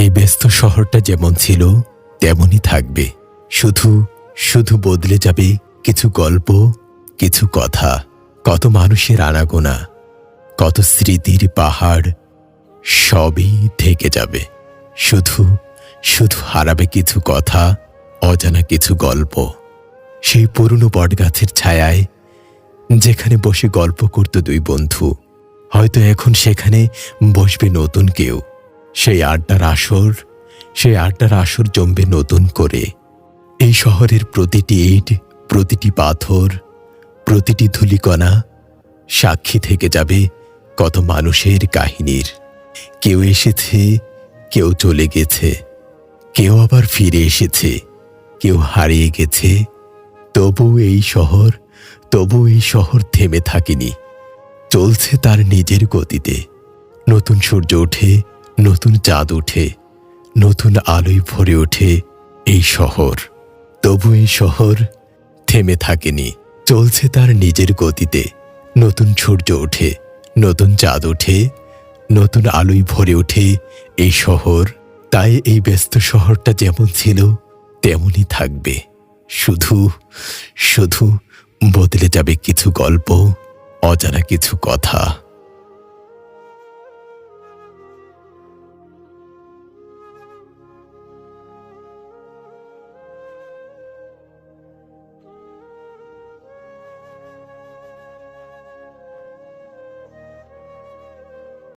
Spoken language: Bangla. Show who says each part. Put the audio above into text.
Speaker 1: এই ব্যস্ত শহরটা যেমন ছিল, তেমনই থাকবে। শুধু শুধু বদলে যাবে কিছু গল্প, কিছু কথা, কত মানুষের আনাগোনা, কত স্মৃতির পাহাড়, সবই থেকে যাবে। শুধু শুধু হারাবে কিছু কথা, অজানা কিছু গল্প। সেই পুরনো বটগাছের ছায়ায়, যেখানে বসে গল্প করত দুই বন্ধু, হয়তো এখন সেখানে বসবে নতুন কেউ। সেই আড্ডার আসর, সেই আড্ডার আসর জমবে নতুন করে। এই শহরের প্রতিটি ইট, প্রতিটি পাথর, প্রতিটি ধুলিকণা সাক্ষী থেকে যাবে কত মানুষের কাহিনীর। কেউ এসেছে, কেউ চলে গেছে, কেউ আবার ফিরে এসেছে, কেউ হারিয়ে গেছে। তবু এই শহর, তবু এই শহর থেমে থাকেনি। চলছে তার নিজের গতিতে। নতুন সূর্য ওঠে নতুন চাঁদ ওঠে, নতুন আলোয় ভরে ওঠে এই শহর। তবু এই শহর থেমে থাকেনি, চলছে তার নিজের গতিতে। নতুন সূর্য ওঠে, নতুন চাঁদ ওঠে, নতুন আলোয় ভরে ওঠে এই শহর। তাই এই ব্যস্ত শহরটা যেমন ছিল, তেমনই থাকবে। শুধু শুধু বদলে যাবে কিছু গল্প, অজানা কিছু কথা।